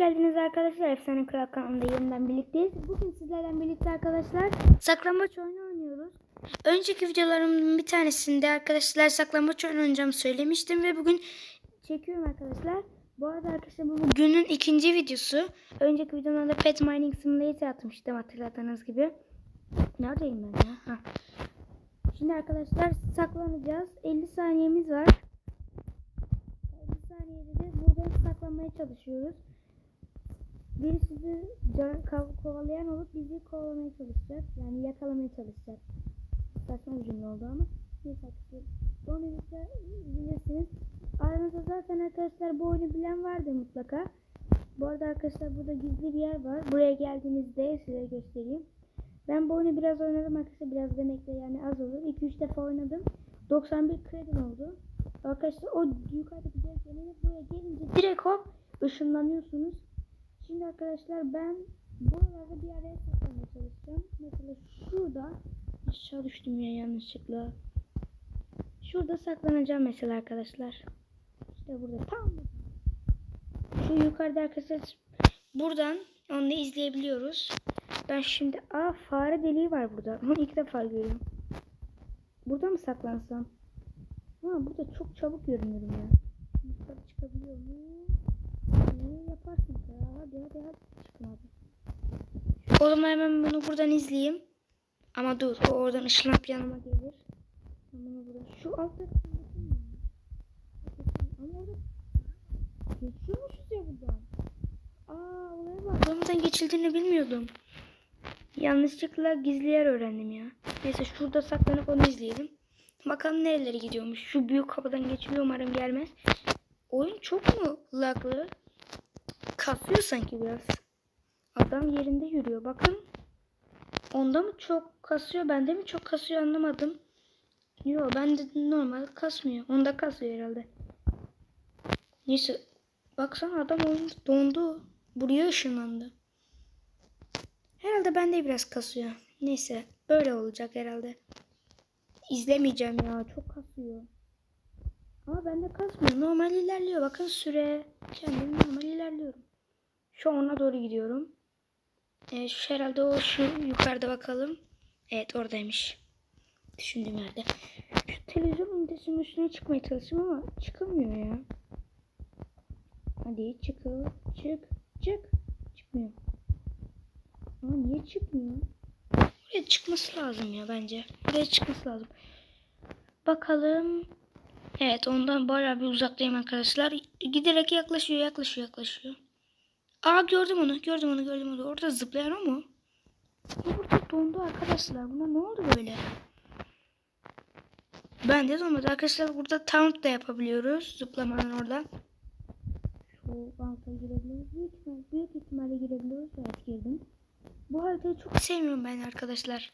geldiniz arkadaşlar. Efsane Kral kanalında yeniden birlikteyiz. Bugün sizlerle birlikte arkadaşlar saklambaç oyunu oynuyoruz. Önceki videolarımın bir tanesinde arkadaşlar saklambaç oyunu oynayacağımı söylemiştim ve bugün çekiyorum arkadaşlar. Bu arada arkadaşlar bu günün ikinci videosu. Önceki videomda Pet Mining Simulator atmıştım hatırladığınız gibi. Neredeyim ben ya? Hah. Şimdi arkadaşlar saklanacağız. 50 saniyemiz var. 50 saniyede de buradan saklanmaya çalışıyoruz. Biri sizi ca- kav- kovalayan olup bizi kovalamaya çalışacak. Yani yakalamaya çalışacak. Saçma bir cümle oldu ama. Neyse arkadaşlar. Onu bilirsiniz. Aranızda zaten arkadaşlar bu oyunu bilen vardır mutlaka. Bu arada arkadaşlar burada gizli bir yer var. Buraya geldiğinizde size göstereyim. Ben bu oyunu biraz oynadım arkadaşlar. Biraz demekle yani az olur. 2-3 defa oynadım. 91 kredim oldu. Arkadaşlar o yukarıdaki deliklerine buraya gelince direkt hop ışınlanıyorsunuz. Arkadaşlar ben buralarda bir araya saklamaya çalışacağım. Mesela şurada aşağı düştüm ya yanlışlıkla. Şurada saklanacağım mesela arkadaşlar. İşte burada tam. Şu yukarıda arkadaşlar buradan onu da izleyebiliyoruz. Ben şimdi aa fare deliği var burada. Onu ilk defa görüyorum. Burada mı saklansam? Ama burada çok çabuk görünüyorum ya. Yukarı çıkabiliyor mu? Niye yaparsın ya? Hadi hadi hadi çıkın hadi. O zaman hemen bunu buradan izleyeyim. Ama dur o oradan ışınlanıp yanıma gelir. Bunu buradan şu altta ama orada geçiyormuşuz ya buradan. Aa olaya bak. Buradan geçildiğini bilmiyordum. Yanlışlıkla gizli yer öğrendim ya. Neyse şurada saklanıp onu izleyelim. Bakalım nerelere gidiyormuş. Şu büyük kapıdan geçiliyor umarım gelmez. Oyun çok mu laglı? Kasıyor sanki biraz. Adam yerinde yürüyor. Bakın. Onda mı çok kasıyor? Bende mi çok kasıyor anlamadım. Yok bende normal kasmıyor. Onda kasıyor herhalde. Neyse. Baksana adam oyun dondu. Buraya ışınlandı. Herhalde bende biraz kasıyor. Neyse. Böyle olacak herhalde. İzlemeyeceğim ya. Çok kasıyor. Ama bende kasmıyor. Normal ilerliyor. Bakın süre. Kendim normal ilerliyorum. Şu ona doğru gidiyorum. Şu herhalde o şu yukarıda bakalım. Evet oradaymış. Düşündüğüm yerde. Şu televizyon ünitesinin üstüne çıkmaya çalışıyorum ama çıkamıyor ya. Hadi çıkıl. Çık. Çık. Çıkmıyor. Ama niye çıkmıyor? Buraya çıkması lazım ya bence. Buraya çıkması lazım. Bakalım. Evet ondan bayağı bir uzaktayım arkadaşlar. Giderek yaklaşıyor yaklaşıyor yaklaşıyor. Aa gördüm onu gördüm onu gördüm onu. Orada zıplayan o mu? Bu burada dondu arkadaşlar. Buna ne oldu böyle? Ben de donmadı. Arkadaşlar burada taunt da yapabiliyoruz. Zıplamanın orada. Şu alta girebiliyoruz. Büyük, ihtimal, büyük ihtimalle girebiliyoruz. Evet girdim. Bu haritayı çok sevmiyorum ben arkadaşlar.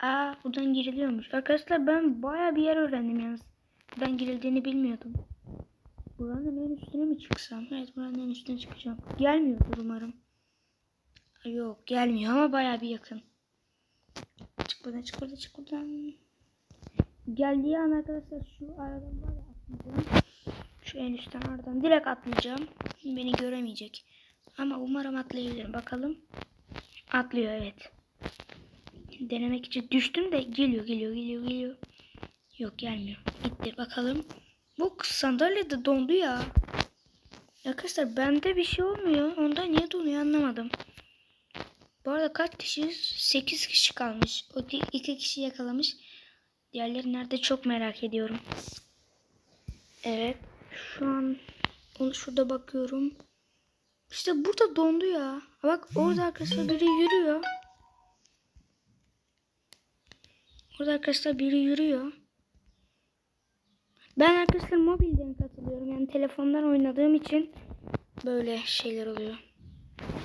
Aa buradan giriliyormuş. Arkadaşlar ben baya bir yer öğrendim yalnız. Buradan girildiğini bilmiyordum. Buranın en üstüne mi çıksam? Evet buranın en üstüne çıkacağım. Gelmiyordur umarım. Yok gelmiyor ama baya bir yakın. Çık buradan çık buradan çık buradan. Geldiği an arkadaşlar şu aradan var ya atlayacağım. Şu en üstten aradan direkt atlayacağım. Beni göremeyecek. Ama umarım atlayabilirim. Bakalım. Atlıyor evet. Denemek için düştüm de geliyor geliyor geliyor geliyor. Yok gelmiyor. Gitti bakalım. Bu sandalye de dondu ya. Arkadaşlar bende bir şey olmuyor. Onda niye donuyor anlamadım. Bu arada kaç kişiyiz? 8 kişi kalmış. O 2 kişi yakalamış. Diğerleri nerede çok merak ediyorum. Evet. Şu an onu şurada bakıyorum. İşte burada dondu ya. Bak orada arkadaşlar biri yürüyor. Orada arkadaşlar biri yürüyor. Ben arkadaşlar mobilden katılıyorum. Yani telefondan oynadığım için böyle şeyler oluyor.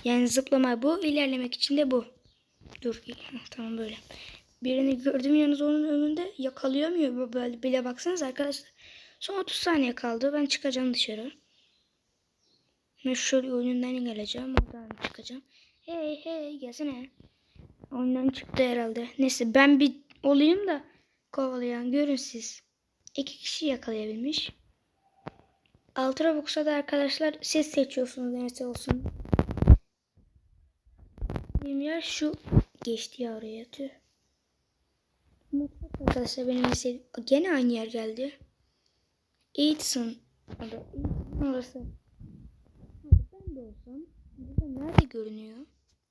Yani zıplama bu. ilerlemek için de bu. Dur. Tamam böyle. Birini gördüm yalnız onun önünde yakalayamıyor. Böyle bile baksanız arkadaşlar. Son 30 saniye kaldı. Ben çıkacağım dışarı. Ben şöyle oyundan geleceğim. Oradan çıkacağım. Hey hey gelsene. Oyundan çıktı herhalde. Neyse ben bir olayım da kovalayan görün siz. İki kişi yakalayabilmiş. 6 Robux'a da arkadaşlar siz seçiyorsunuz neresi olsun. Benim yer şu geçti ya oraya tüh. Arkadaşlar benim istediğim. Gene aynı yer geldi. Eğitsin. Orası. Ben de olsam. Burada nerede görünüyor?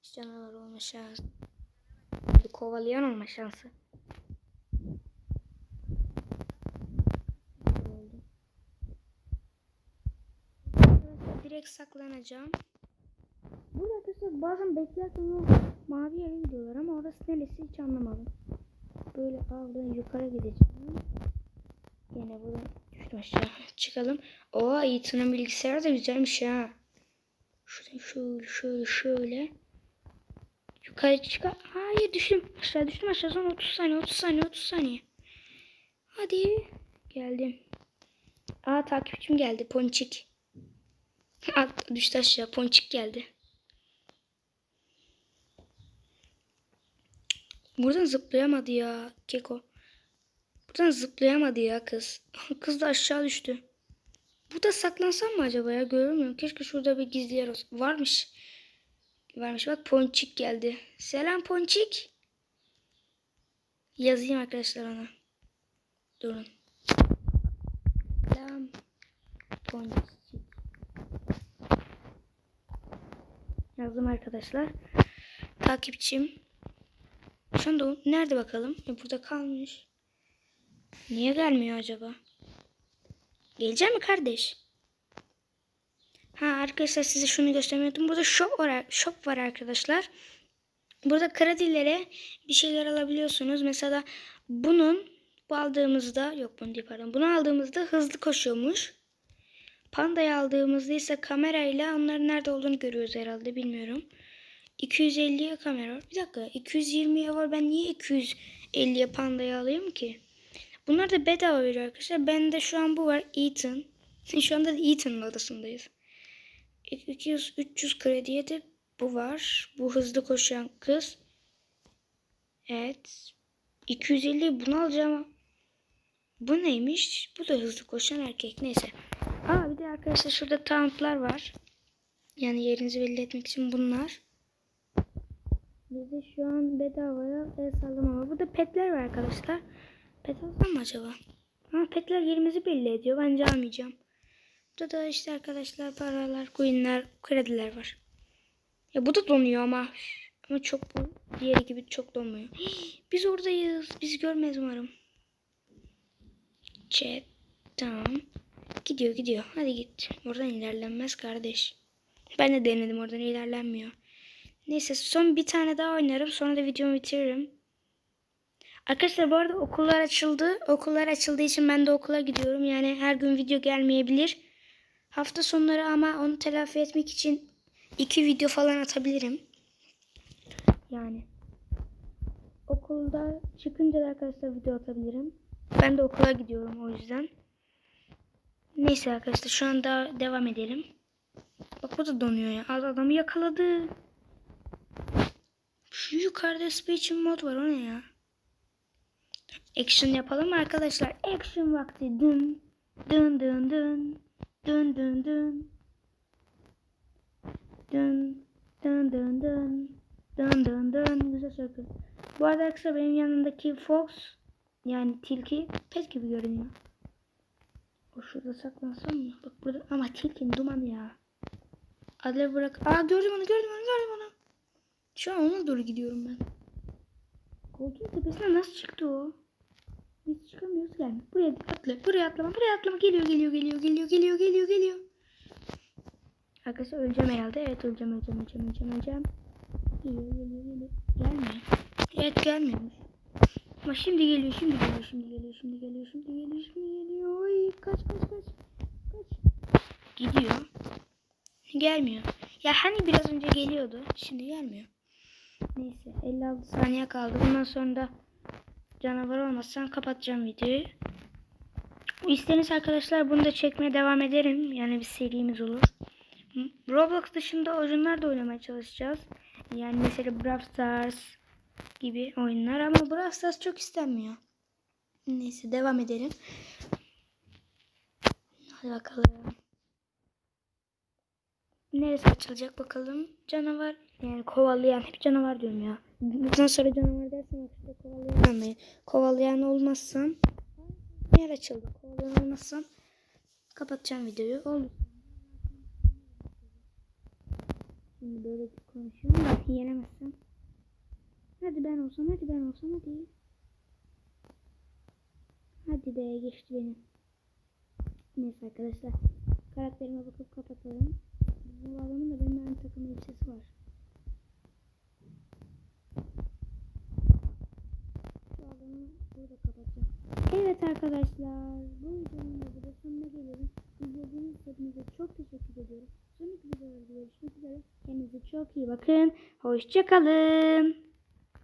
Canavar olma şansı. Bir kovalayan olma şansı. Oldu. Arkadaşlar direkt saklanacağım. Burada arkadaşlar bazen beklerken o mavi yere gidiyorlar ama orası neresi hiç anlamadım. Böyle avdan yukarı gideceğim. Yine buradan düştüm aşağı. Çıkalım. Oo Ethan'ın bilgisayarı da güzelmiş ha. Şuradan şöyle şöyle şöyle. Yukarı çıkar. Hayır düştüm. Aşağı düştüm aşağı son 30 saniye 30 saniye 30 saniye. Hadi. Geldim. Aa takipçim geldi. Ponçik. At, düştü aşağı. Ponçik geldi. Buradan zıplayamadı ya Keko. Buradan zıplayamadı ya kız. Kız da aşağı düştü. Burada saklansam mı acaba ya görmüyorum. Keşke şurada bir gizli yer olsa. Varmış. Varmış bak Ponçik geldi. Selam Ponçik. Yazayım arkadaşlar ona. Durun. Selam Ponçik. Yazdım arkadaşlar. Takipçim. Şu anda nerede bakalım? Burada kalmış. Niye gelmiyor acaba? Gelecek mi kardeş? Ha arkadaşlar size şunu göstermiyordum. Burada shop var, shop var arkadaşlar. Burada kredilere bir şeyler alabiliyorsunuz. Mesela bunun bu aldığımızda yok bunu değil pardon. Bunu aldığımızda hızlı koşuyormuş. Panda'yı aldığımızda ise kamerayla onların nerede olduğunu görüyoruz herhalde bilmiyorum. 250'ye kamera var. Bir dakika 220'ye var. Ben niye 250'ye pandayı alayım ki? Bunlar da bedava veriyor arkadaşlar. Bende şu an bu var. Ethan. Şu anda da Ethan'ın odasındayız. 200-300 krediye de bu var. Bu hızlı koşan kız. Evet. 250 bunu alacağım. Bu neymiş? Bu da hızlı koşan erkek. Neyse. Aa bir de arkadaşlar şurada tauntlar var. Yani yerinizi belli etmek için bunlar. Bizde şu an bedavaya el sallama var. Burada petler var arkadaşlar. Pet alsam mı acaba? Ama petler yerimizi belli ediyor. Bence almayacağım. Burada da işte arkadaşlar paralar, coinler, krediler var. Ya bu da donuyor ama. Ama çok bu diğeri gibi çok donmuyor. Biz oradayız. Biz görmez umarım. Chat. Tamam. Gidiyor gidiyor. Hadi git. Oradan ilerlenmez kardeş. Ben de denedim oradan ilerlenmiyor. Neyse son bir tane daha oynarım. Sonra da videomu bitiririm. Arkadaşlar bu arada okullar açıldı. Okullar açıldığı için ben de okula gidiyorum. Yani her gün video gelmeyebilir. Hafta sonları ama onu telafi etmek için iki video falan atabilirim. Yani. Okulda çıkınca da arkadaşlar video atabilirim. Ben de okula gidiyorum o yüzden. Neyse arkadaşlar şu anda devam edelim. Bak bu da donuyor ya. Az adamı yakaladı. Şu yukarıda speech mod var o ne ya? Action yapalım arkadaşlar? Action vakti. Dın dın dın dın dın dın dın dın dın dın dın dın dın dın güzel şarkı. Bu arada arkadaşlar benim yanındaki Fox yani tilki pet gibi görünüyor. O şurada saklansam mı? Bak burada ama tilkin duman ya. Adler bırak. Aa gördüm onu gördüm onu gördüm onu. Şu an ona doğru gidiyorum ben. Koltuğun tepesine nasıl çıktı o? Biz çıkamıyoruz yani. Buraya atla. Buraya atlama. Buraya atlama. Geliyor geliyor geliyor geliyor geliyor geliyor geliyor. Arkadaşlar öleceğim herhalde. Evet öleceğim öleceğim öleceğim öleceğim öleceğim. Geliyor geliyor geliyor. Gelmiyor. Evet gelmiyormuş. Ama şimdi geliyor şimdi geliyor şimdi geliyor şimdi geliyor şimdi geliyor şimdi geliyor. Ay kaç kaç kaç. Kaç. Gidiyor. Gelmiyor. Ya hani biraz önce geliyordu. Şimdi gelmiyor. Neyse 56 saniye kaldı. Bundan sonra da canavar olmazsan kapatacağım videoyu. İsteniz arkadaşlar bunu da çekmeye devam ederim. Yani bir serimiz olur. Roblox dışında oyunlar da oynamaya çalışacağız. Yani mesela Brawl Stars gibi oyunlar ama Brawl Stars çok istenmiyor. Neyse devam edelim. Hadi bakalım. neresi açılacak bakalım. Canavar yani kovalayan hep canavar diyorum ya. Bundan sonra canavar dersem işte kovalayan anlayın. Kovalayan olmazsam yer açıldı. Kovalayan olmazsam kapatacağım videoyu. Oldu. Şimdi böyle konuşuyorum da yenemezsem. Hadi ben olsam hadi ben olsam hadi. Hadi be geçti benim. Neyse arkadaşlar. Karakterime bakıp kapatalım. Bu adamın da benim aynı takım elbisesi var. Şu adamı burada kapatacağım. Evet arkadaşlar. Bu videonun da sonuna geliyorum. İzlediğiniz hepinize çok teşekkür ediyorum. Sonraki videolarda görüşmek üzere. Kendinize çok iyi bakın. Hoşçakalın.